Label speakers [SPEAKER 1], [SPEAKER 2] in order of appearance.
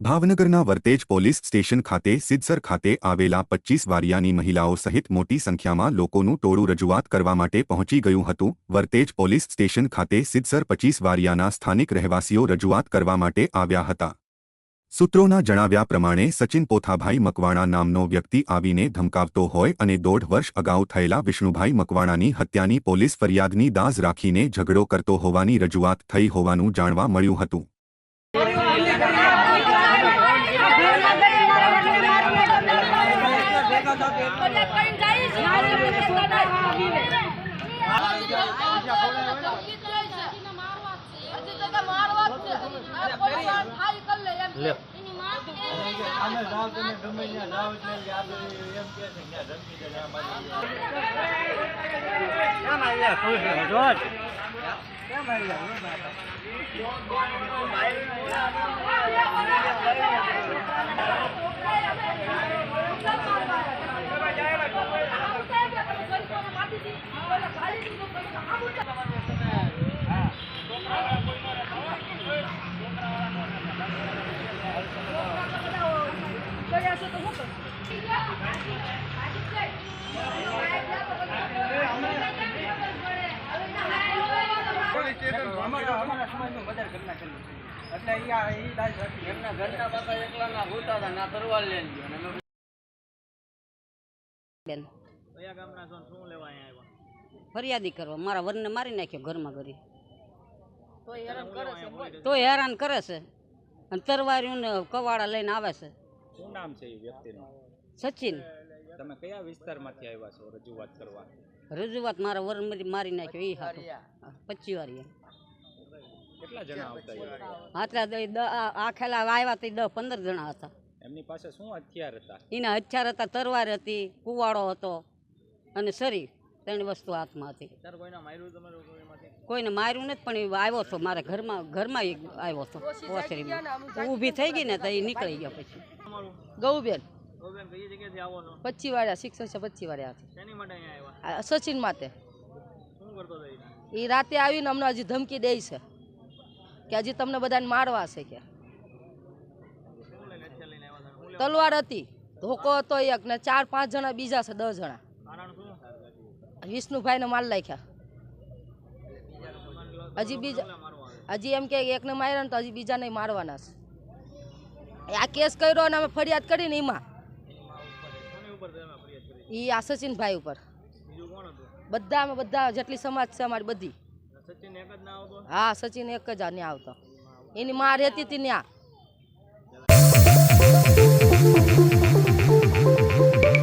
[SPEAKER 1] ભાવનગરના Vartej police station ખાતે, સિદ્ધસર ખાતે આવેલા પચ્ચીસ વારિયાની મહિલાઓ સહિત મોટી સંખ્યામાં લોકોનું ટોળું રજૂઆત કરવા માટે પહોંચી ગયું હતું. વર્તેજ પોલીસ સ્ટેશન ખાતે સિદ્સર પચ્ચીસ વારિયાના સ્થાનિક રહેવાસીઓ રજૂઆત કરવા માટે આવ્યા હતા. સૂત્રોના જણાવ્યા પ્રમાણે, સચિન પોથાભાઈ મકવાણા નામનો વ્યક્તિ આવીને ધમકાવતો હોય અને દોઢ વર્ષ અગાઉ થયેલા વિષ્ણુભાઈ મકવાણાની હત્યાની પોલીસ ફરિયાદની દાઝ રાખીને ઝઘડો કરતો હોવાની રજૂઆત થઈ હોવાનું જાણવા મળ્યું હતું.
[SPEAKER 2] આમે જાવ તમે ગમે ત્યાં જાવ એટલે કે આ બધું એમ કહે છે કે આ ધમકી દે ને આ બાજુ. કેમ આવ્યા ખુશ રહો, રોજ? કેમ આવ્યા? રોજ આવ્યા. અમારા અમારા સમાજનું બજાર કરી નાખેલું છે. એટલે ઈ આ- ઈ દાજ રાખી.
[SPEAKER 3] એમના ઘરના બાપા એકલાના હોતા હતા ના તરવાર લઈને ગયો
[SPEAKER 4] બેન
[SPEAKER 2] કયા ગામના છો શું લેવા અહીંયા આવ્યા?
[SPEAKER 4] ફરિયાદી કરવા મારા વરને મારી નાખ્યો ઘરમાં ઘરી
[SPEAKER 2] શું લેવા અહીંયા પોલીસ
[SPEAKER 4] તો હેરાન કરે છે અને તરવારીઓ ને કવાડા લઈને આવે છે
[SPEAKER 5] શું નામ છે એ વ્યક્તિનું?
[SPEAKER 4] સચિન.
[SPEAKER 5] તમે કયા વિસ્તારમાંથી આવ્યા છો રજૂઆત કરવા?
[SPEAKER 4] રજૂઆત મારા વરમરી મારી નાખ્યો એ હારું પચી વાર
[SPEAKER 5] કેટલા જણા આવતા
[SPEAKER 4] આટલા આ ખેલા આવ્યા તે દસ પંદર જણા હતા.
[SPEAKER 5] એમની પાસે શું હથિયાર હતા?
[SPEAKER 4] એના હથિયાર હતા તરવાર હતી કુવાડો હતો અને શરીર ત્રણ વસ્તુ હાથમાં હતી
[SPEAKER 2] તાર કોઈના માર્યું
[SPEAKER 4] નથી પણ એ આવ્યો છો મારા ઘરમાં ઘરમાં આવ્યો છો ઊભી થઈ ગઈ ને તો એ નીકળી ગયો પછી?
[SPEAKER 6] ગૌબેન? પચી વાળા શિક્ષક છે પચી વાળા સચિન માટે? એ રાતે આવીને અમને હજી ધમકી દે છે કે હજી તમને બધાને મારવા છે કે? તલવાર હતી ધોકો હતો એક ને ચાર પાંચ જણા બીજા છે દસ જણા? વિષ્ણુભાઈને માર નાખ્યા હજી બીજા? હજી એમ કે એકને માર્યા ને તો હજી બીજાને મારવાના છે આ કેસ કર્યો અને અમે ફરિયાદ કરીને એમાં? એ આ સચિનભાઈ ઉપર બધા અમે બધા જેટલી સમાજ છે અમારી બધી? હા સચિન એક જ આ ન્યા આવતો એની માં રહેતી હતી ન્યા